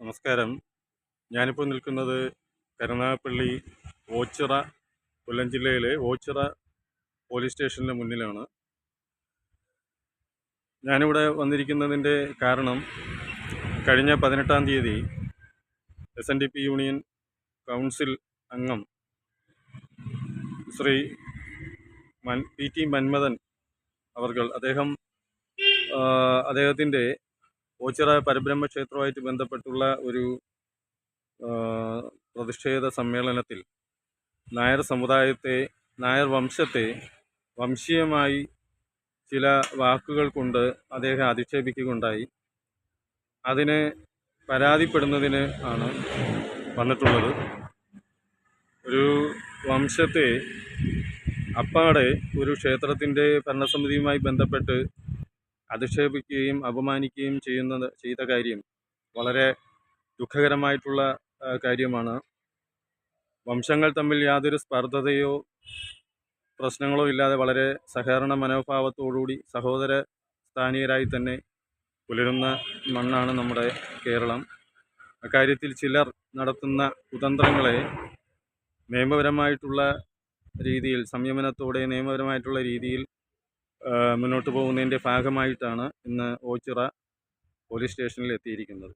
നമസ്കാരം. ഞാനിപ്പോൾ നിൽക്കുന്നത് കരുനാഗപ്പള്ളി ഓച്ചിറ കൊല്ലം ജില്ലയിലെ ഓച്ചിറ പോലീസ് സ്റ്റേഷന്റെ മുന്നിലാണ്. ഞാനിവിടെ വന്നിരിക്കുന്നതിന്റെ കാരണം കഴിഞ്ഞ പതിനെട്ടാം തീയതി S N D P union council അംഗം ശ്രീ മൻ പി ടി മന്മഥൻ അവർകൾ അദ്ദേഹം അദ്ദേഹത്തിന്റെ ഓച്ചിറ പരബ്രഹ്മ ക്ഷേത്രവുമായിട്ട് ബന്ധപ്പെട്ടുള്ള ഒരു പ്രതിഷേധ സമ്മേളനത്തിൽ നായർ സമുദായത്തെ നായർ വംശത്തെ വംശീയമായി ചില വാക്കുകൾ കൊണ്ട് അദ്ദേഹം അധിക്ഷേപിക്കുകയുണ്ടായി. അതിന് പരാതിപ്പെടുന്നതിന് ആണ് വന്നിട്ടുള്ളത്. ഒരു വംശത്തെ അപ്പാടെ ഒരു ക്ഷേത്രത്തിന്റെ ഭരണസമിതിയുമായി ബന്ധപ്പെട്ട് അധിക്ഷേപിക്കുകയും അപമാനിക്കുകയും ചെയ്യുന്നത് ചെയ്ത കാര്യം വളരെ ദുഃഖകരമായിട്ടുള്ള കാര്യമാണ്. വംശങ്ങൾ തമ്മിൽ യാതൊരു സ്പർദ്ധതയോ പ്രശ്നങ്ങളോ ഇല്ലാതെ വളരെ സഹകരണ മനോഭാവത്തോടുകൂടി സഹോദര സ്ഥാനീയരായി തന്നെ പുലരുന്ന മണ്ണാണ് നമ്മുടെ കേരളം. അക്കാര്യത്തിൽ ചിലർ നടത്തുന്ന കുതന്ത്രങ്ങളെ നിയമപരമായിട്ടുള്ള രീതിയിൽ സംയമനത്തോടെ നിയമപരമായിട്ടുള്ള രീതിയിൽ മുന്നോട്ട് പോകുന്നതിന്റെ ഭാഗമായിട്ടാണ് ഇന്ന് ഓച്ചിറ പോലീസ് സ്റ്റേഷനിൽ എത്തിയിരിക്കുന്നത്.